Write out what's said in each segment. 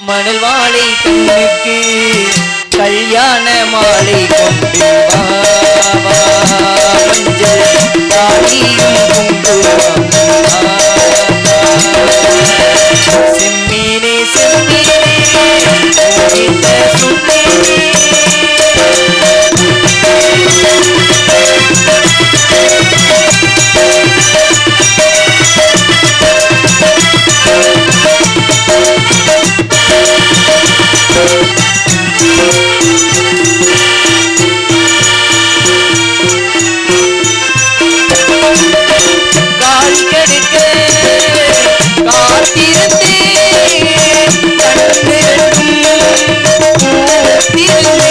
மணல் வாழை கண்ணுக்கு கல்யாண மாலை கொண்டு மஞ்சள் தாலியும் கொண்டு Yeah.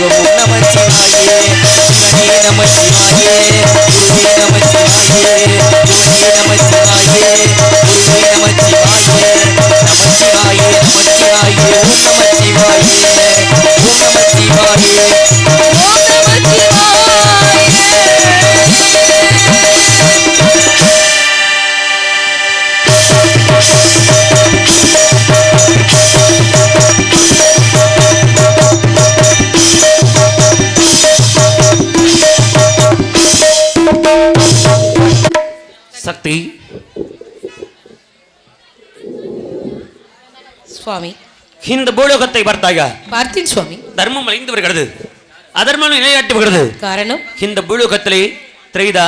சிவம் நமச்சிவாய சிவனே நமச்சிவாய குருவே நமச்சிவாய குருவே நமச்சிவாய குருவே நமச்சிவாய நமச்சிவாய நமச்சிவாய ஓம் நமச்சிவாய ஓம் சுவாமி. இந்த பூலோகத்தை பார்த்தாயா? பார்த்தேன் சுவாமி. தர்மம் அழிந்து வருகிறது அதர்மம் நிலையாட்டி வருகிறது காரணம்? இந்த பூலோகத்திலே திரைதா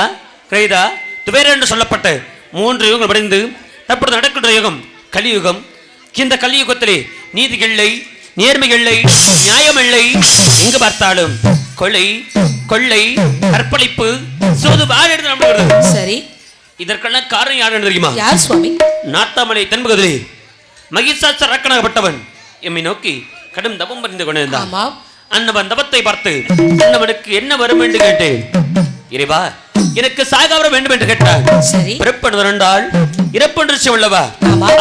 கிரைதா துபேர் என்று சொல்லப்பட்ட மூன்று யுகங்கள் படைந்து தற்பொழுது நடக்கின்ற யுகம் கலியுகம். இந்த கலியுகத்திலே நீதி இல்லை நேர்மை இல்லை நியாயம் இல்லை எங்கு பார்த்தாலும் கொலை கொள்ளை கற்பழிப்பு சோது சரி. இதற்கெல்லாம் காரணம் யாருன்னு தெரியுமா? யார் சுவாமி? நாத்தாமலை தென்பகுதிலே மகிஷாச ரக்கணப்பட்டவன் எம்மை நோக்கி கடும் தவம் புரிந்து கொண்டிருந்தான். அன்னவன் தவத்தை பார்த்து அன்னவனுக்கு என்ன வரும் என்று கேட்டேன். இறைவா எனக்கு சாகாவரம் வேண்டும் என்று கேட்டான் பிறப்பது என்றால் இறப்பென்று உள்ளவா.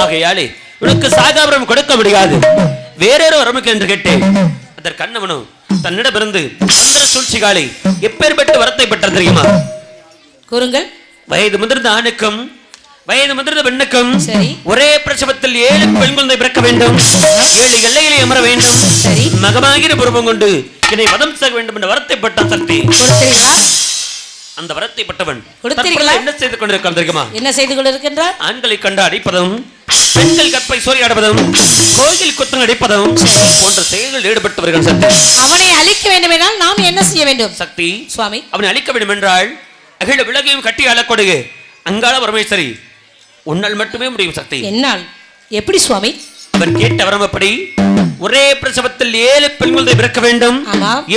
ஆகையாலே உனக்கு சாகாவரம் கொடுக்க முடியாது. வேறொரு வரமுக்கு என்று கேட்டேன். அதற்கு அன்னவனும் தன்னிடமிருந்து மந்திர சூழ்ச்சிகாலை எப்பேற்பட்ட வரத்தை பெற்ற தெரியுமா? கூறுங்கள். வயது முதிர்ந்த ஆணுக்கும் வயது முதிர்ந்த பெண்ணுக்கும் சரி. ஒரே பிரசவத்தில் ஏழு பெண் குழந்தை பிறக்க வேண்டும். ஏழு எல்லைகளை அமர வேண்டும். சரி. மகமாகிற பூர்வம் கொண்டு என்னை வதம் செய்ய வேண்டும் என்ற வரத்தை பெற்றான் சக்தி. அந்த வரத்தை? தற்பொழுது என்ன செய்து கொண்டிருக்கான் தெரியுமா? என்ன செய்து கொண்டிருக்கின்றார் ஆண்களை கண்டு அடிப்பதும் பெண்கள் கற்பை சூறையாடுவதும் கோயில் குத்தம் அடிப்பதும் போன்ற செயல்களில் ஈடுபட்டு வருகிறான் சக்தி. அவனை அழிக்க வேண்டும் என்றால் நாம் என்ன செய்ய வேண்டும்? சக்தி சுவாமி. அவனை அழிக்க வேண்டும் என்றால் அகில விலகையும் கட்டி அழக்கொடுகு அங்காள பரமேஸ்வரி உன்னால் மட்டுமே முடியும் சக்தி. என்னால்? எப்படி சுவாமி? அவன் கேட்ட வரம் எப்படி ஒரே பிரசவத்தில் ஏழு பெண்குழந்தை பிறக்க வேண்டும்.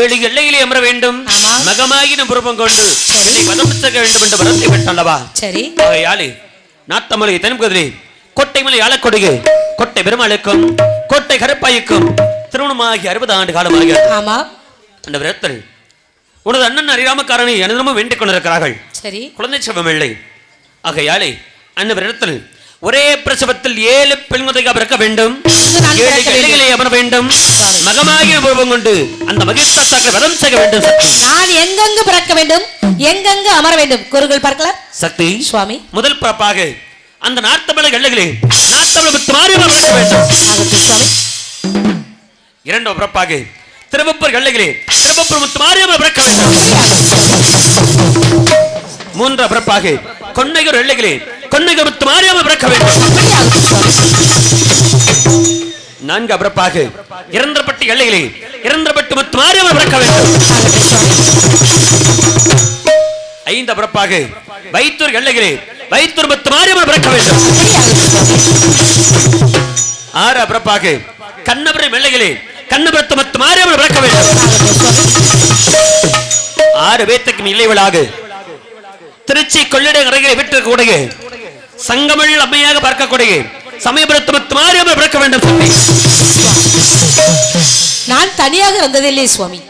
ஏழு எல்லையிலே அமர வேண்டும். ஆமா. மகமாகின புறப்பம் கொண்டு. என்னை வதம் செய்ய வேண்டும் என்ற வரத்தை பெற்றல்லவா? சரி. ஆகையாலே நாத்தமலை தென்குதிரை கோட்டைமலை ஆளக்கொடுகு கோட்டை பெருமாளுக்கும் கோட்டை கருப்பாய்க்கும் திருமணமாகி அறுபது ஆண்டு காலமாக ஆமா. அந்த விரத்தல் உனது அண்ணன் அறியாமக்காரனை அனுதினமும் வேண்டிக் கொண்டிருக்கிறார்கள். சரி. குழந்தை செல்வம் இல்லை. ஆகையாலே அந்த விரதத்தில் ஒரே பிரசவத்தில் ஏழு பெண்குதைக பிறக்க வேண்டும். ஏழு. எல்லைகளை அமர வேண்டும். மகமாகிய பூர்வம் கொண்டு அந்த மகிழ்ச்சி சாக்கரை வதம் செய்ய வேண்டும் நான் எங்கெங்கு பிறக்க வேண்டும்? எங்கெங்கு அமர வேண்டும்? கூறுகள் பார்க்கலாம். சக்தி. சுவாமி. முதல் பிறப்பாக அந்த நார்த்தமிழ எல்லைகளே முத்து மாரியம்மன் பிறக்க வேண்டும். சுவாமி. இரண்டாம் பிறப்பாக திருவப்பூர் எல்லைகளே திருவப்பூர் முத்து மாரியம்மன் பிறக்க வேண்டும். மூன்றாம் பிறப்பாக கொன்னையூர் எல்லைகளே கொன்னையூர் முத்து மாரியம்மன் பிறக்க வேண்டும். நான்கு பிறப்பாக இறந்தப்பட்டு எல்லைகளே இறந்தப்பட்டு முத்து மாரியம்மன் பிறக்க வேண்டும். ஐந்து பிறப்பாக வைத்தூர் எல்லைகளே வைத்தூர் முத்து மாரியம்மன் பிறக்க வேண்டும். ஆறு பிறப்பாக கண்ணபுரம் எல்லைகளே கண்ணபுரத்து முத்து மாரியம்மன் பிறக்க வேண்டும். ஆறு பேத்துக்கும் இல்லைவளாக திருச்சி கொள்ளிட அருகே விட்டு சங்கமிழ் அம்மையாக பார்க்கக்கூடிய சமயபுரத்து மாரியம்மன் பிறக்க வேண்டும். நான் தனியாக இருந்ததில்லை சுவாமி.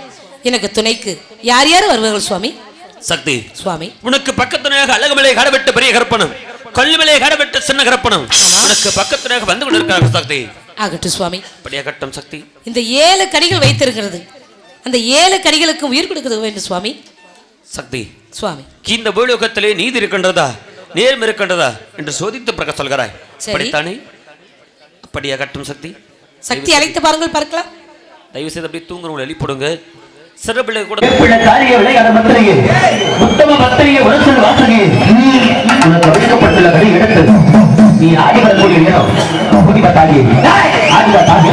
எனக்கு துணைக்கு யார் யார் வருவார்கள் சுவாமி? சக்தி சுவாமி. உனக்கு பக்கத்துணையாக அழகுமலை கடவிட்டு பெரிய கருப்பணம் கொல்லிமலை கடவிட்டு சின்ன கருப்பணம் உனக்கு பக்கத்துணையாக வந்து கொண்டிருக்கிறார்கள் சக்தி. ஆகட்டும் சுவாமி. அப்படியே கட்டம் சக்தி. இந்த ஏழு கடிகள் வைத்திருக்கிறது. அந்த ஏழு கடிகளுக்கு உயிர் கொடுக்க வேண்டும் சுவாமி. சக்தி. சுவாமி. இந்த பூலோகத்திலே நீதி இருக்கின்றதா? நேர்மை இருக்கின்றதா? என்று சோதித்து பிறக்க சொல்கிறாய். சரி. அப்படித்தானே? அப்படியா கட்டும் சக்தி. சக்தி அழைத்து பாருங்கள் பார்க்கலாம். தயவு செய்து அப்படியே தூங்குறவங்களை எழுப்பிடுங்க சிறு பிள்ளை கூட உத்தம மத்திரையே உரசல் வாசனையே உனக்கு ஒதுக்கப்பட்டுள்ள கடி எடுத்து. நீ ஆடி வரக்கூடிய நேரம் புதி பத்தாடி ஆடி பத்தாடி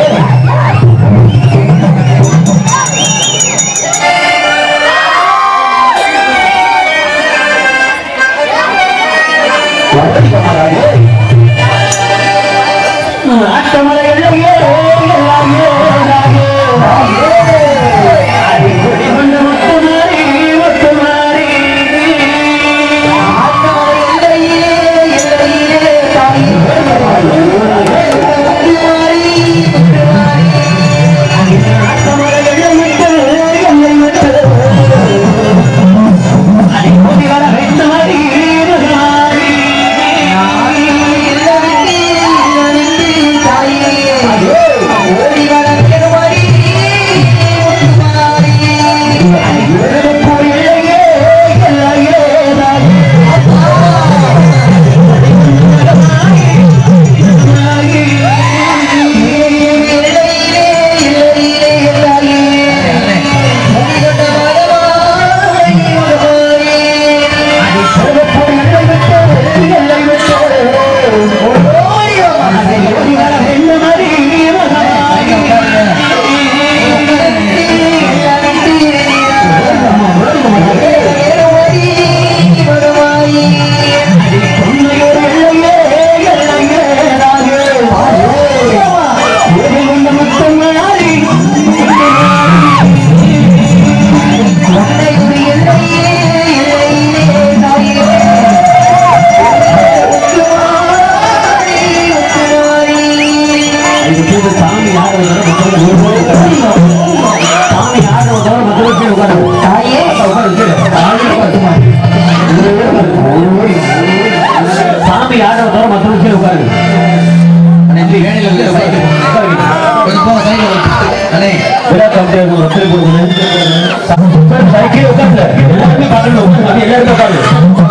ஆட்டமலை எல்லையே சாமி ஆடவத்தோட மற்றொரு கீழே உட்காரு நன்றி வேலையில் கொஞ்சம் போக சைடில் அண்ணே விழா கம்பெனி சைக்கிள் உட்காந்து எல்லாருமே பாருங்க எல்லாருமே பாருங்க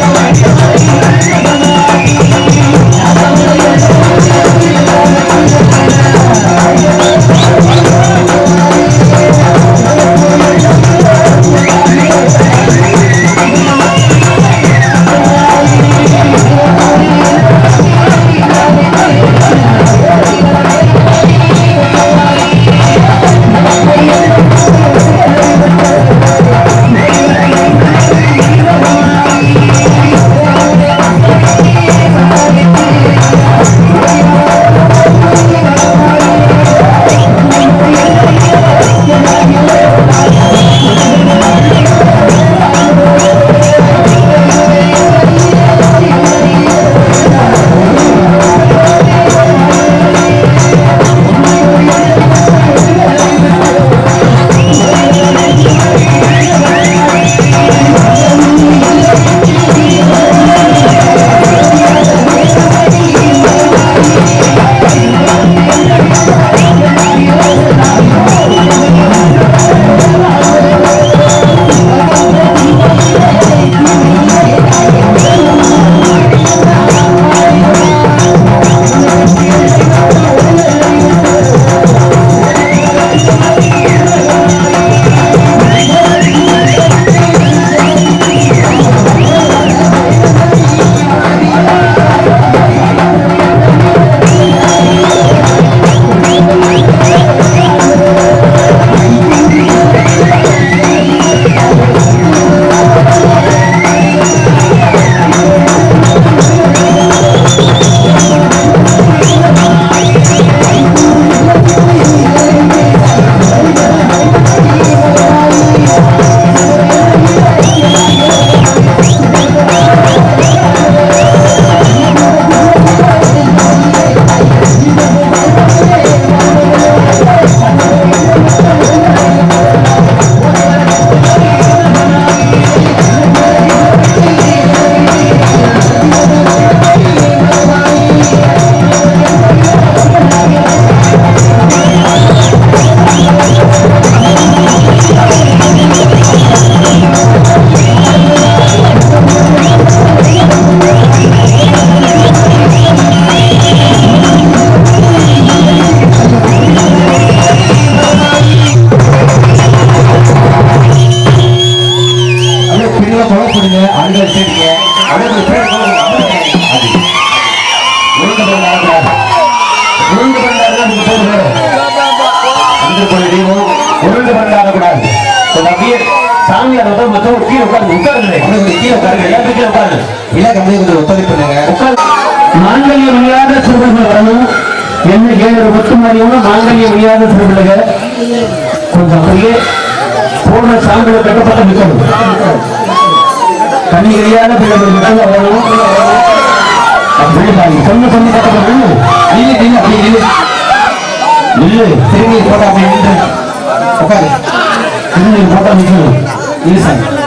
போட்டா போட்டா நிற்கணும்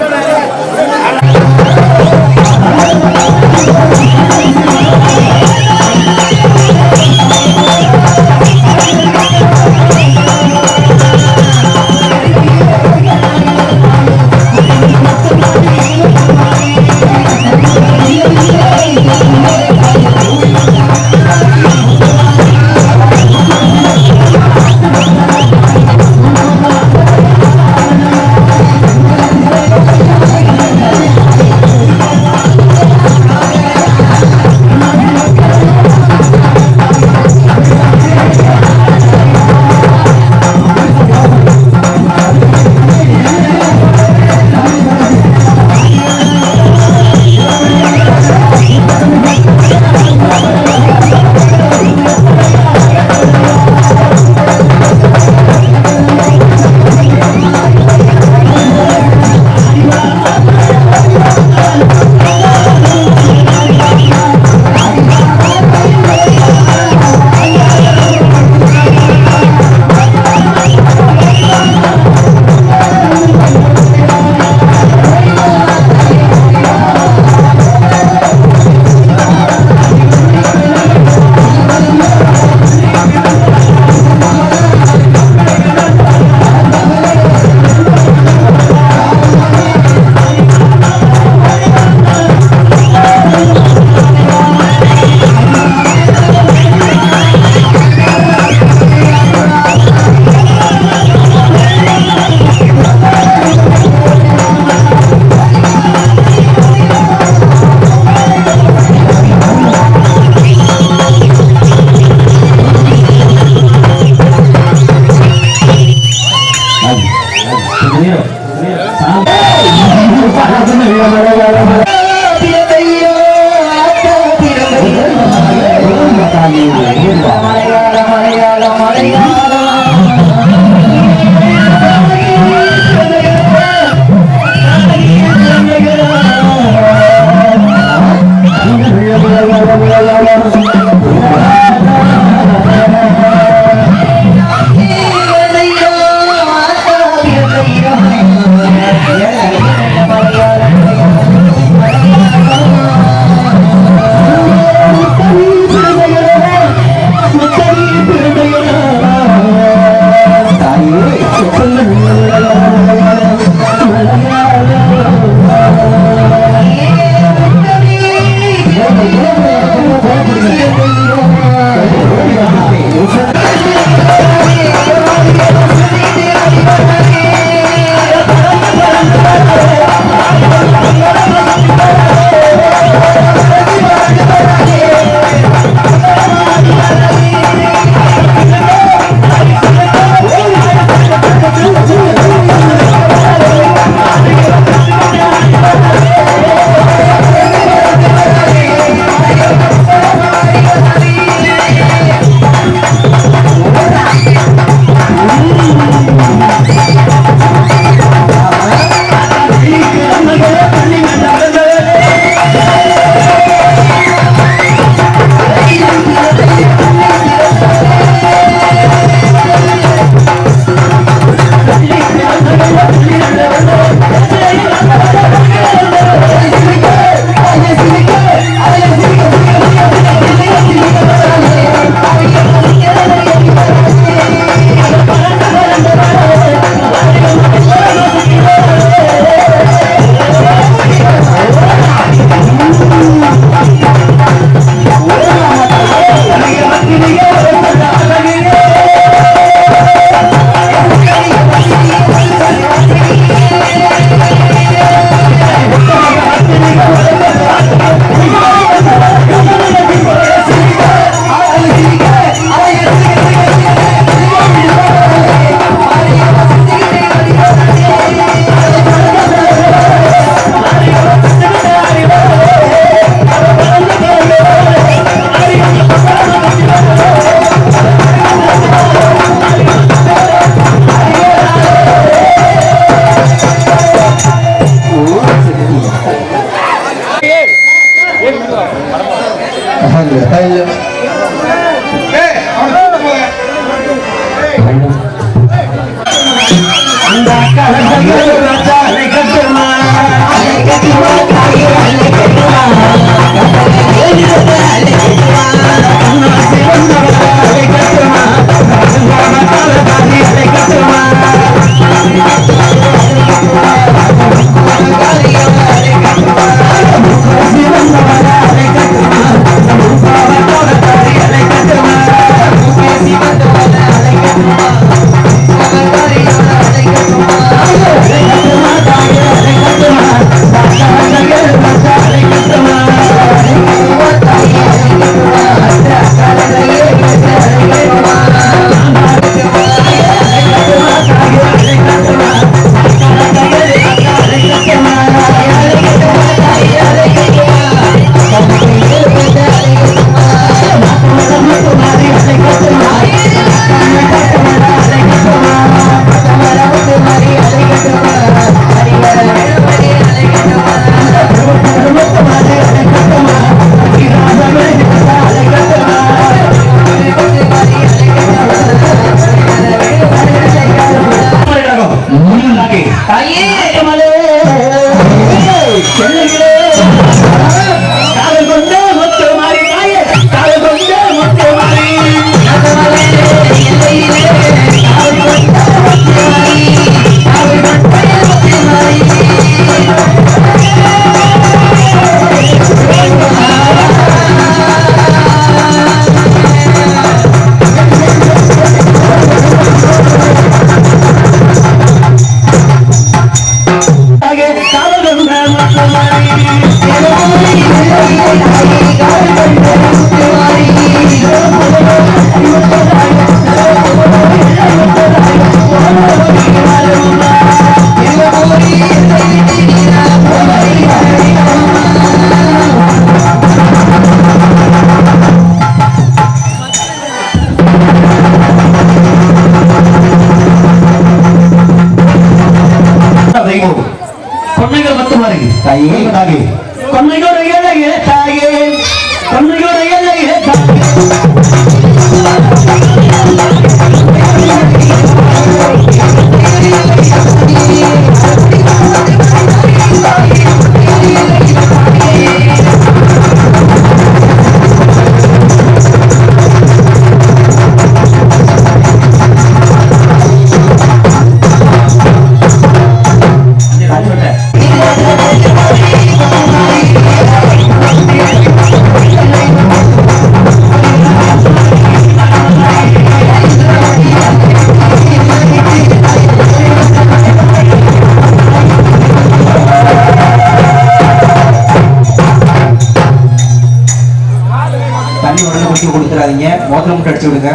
அடிச்சு விடுங்க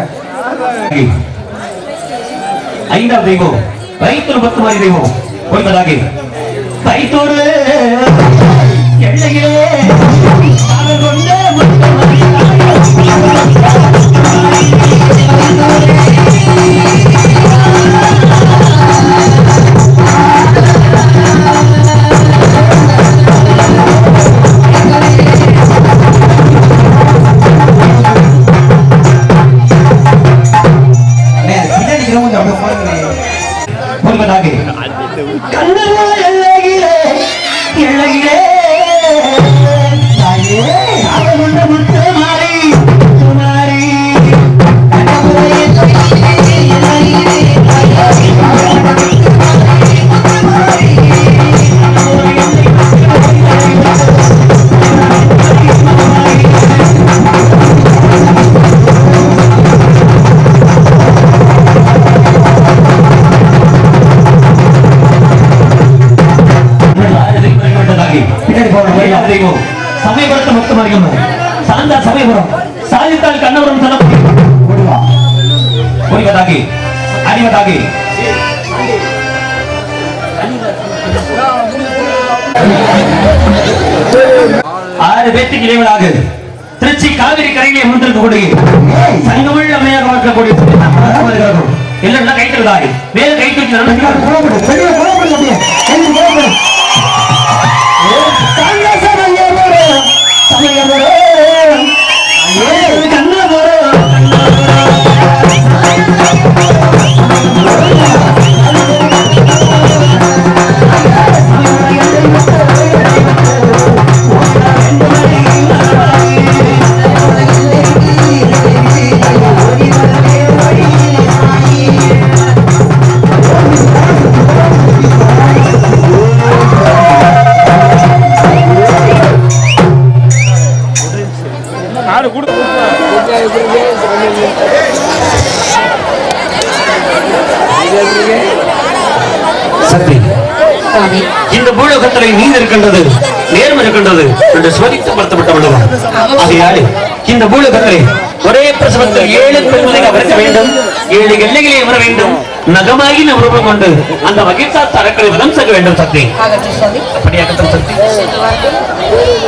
ஐந்தாம் தெய்வம். ரைத்தூர் பத்து மாதிரி தெய்வம். ஒன்பதாக ரைத்தூர் தெய்வம் சமயபுரத்தை மொத்த மாரியம்மன் சாந்தா சமயபுரம். சாதித்தால் கண்ணபுரம் சொல்லக்கூடிய ஒளிவதாகி அறிவதாகி ஆறு பேத்துக்கு இறைவனாக. திருச்சி காவிரி கரையிலே அமர்ந்திருக்கக்கூடிய சங்கமுள்ள அம்மையாக பார்க்கக்கூடிய இல்லைன்னா கைத்தல்தாய் வேறு சக்தி இருக்கின்றது நேர்மை இருக்கின்றது என்று சோதித்து மறுத்தப்பட்டவளவா ஆகையால் இந்த பூலோகத்திலே ஒரே பிரசவத்தில் ஏழு பெண்களை அவருக்கு வேண்டும் ஏழு எல்லைகளை வர வேண்டும் நகமாகி உருவம் கொண்டு அந்த மகிழ்ச்சாத்து அறக்களை வதம் செய்ய வேண்டும் சக்தி. அப்படியாகட்டும் சக்தி.